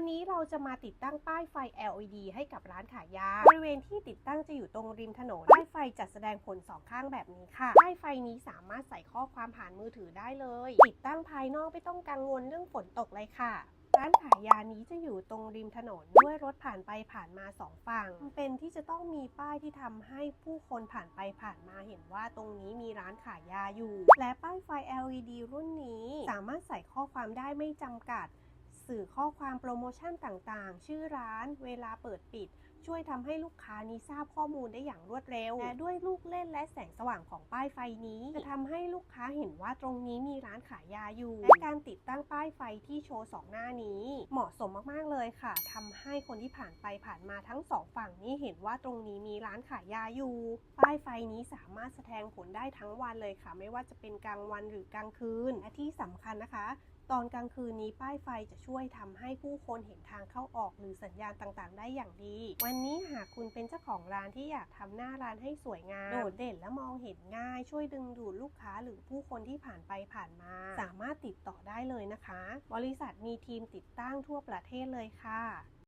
วันนี้เราจะมาติดตั้งป้ายไฟ LED ให้กับร้านขายยา บริเวณที่ติดตั้งจะอยู่ตรงริมถนน ป้ายไฟจัดแสดงผลสองข้างแบบนี้ค่ะ ป้ายไฟนี้สามารถใส่ข้อความผ่านมือถือได้เลย ติดตั้งภายนอกไม่ต้องกังวลเรื่องฝนตกเลยค่ะร้านขายยานี้จะอยู่ตรงริมถนนด้วยรถผ่านไปผ่านมาสองฝั่งเป็นที่จะต้องมีป้ายที่ทำให้ผู้คนผ่านไปผ่านมาเห็นว่าตรงนี้มีร้านขายยาอยู่ และป้ายไฟ LED รุ่นนี้ สามารถใส่ข้อความได้ไม่จำกัด สื่อข้อความโปรโมชั่นต่างๆ ชื่อร้าน เวลาเปิดปิดช่วยทำให้ลูกค้านี้ทราบข้อมูลได้อย่างรวดเร็ว และด้วยลูกเล่นและแสงสว่างของป้ายไฟนี้ จะทำให้ลูกค้าเห็นว่าตรงนี้มีร้านขายยาอยู่ และการติดตั้งป้ายไฟที่โชว์สองหน้านี้ เหมาะสมมากๆเลยค่ะทำให้คนที่ผ่านไปผ่านมาทั้งสองฝั่งนี้เห็นว่าตรงนี้มีร้านขายยาอยู่ ป้ายไฟนี้สามารถแสดงผลได้ทั้งวันเลยค่ะ ไม่ว่าจะเป็นกลางวันหรือกลางคืนและที่สำคัญนะคะตอนกลางคืนนี้ป้ายไฟจะช่วยทำให้ผู้คนเห็นทางเข้าออกหรือสัญญาณต่างๆ ได้อย่างดีวันนี้หากคุณเป็นเจ้าของร้านที่อยากทำหน้าร้านให้สวยงาม โดดเด่นและมองเห็นง่าย ช่วยดึงดูดลูกค้าหรือผู้คนที่ผ่านไปผ่านมา สามารถติดต่อได้เลยนะคะ บริษัทมีทีมติดตั้งทั่วประเทศเลยค่ะ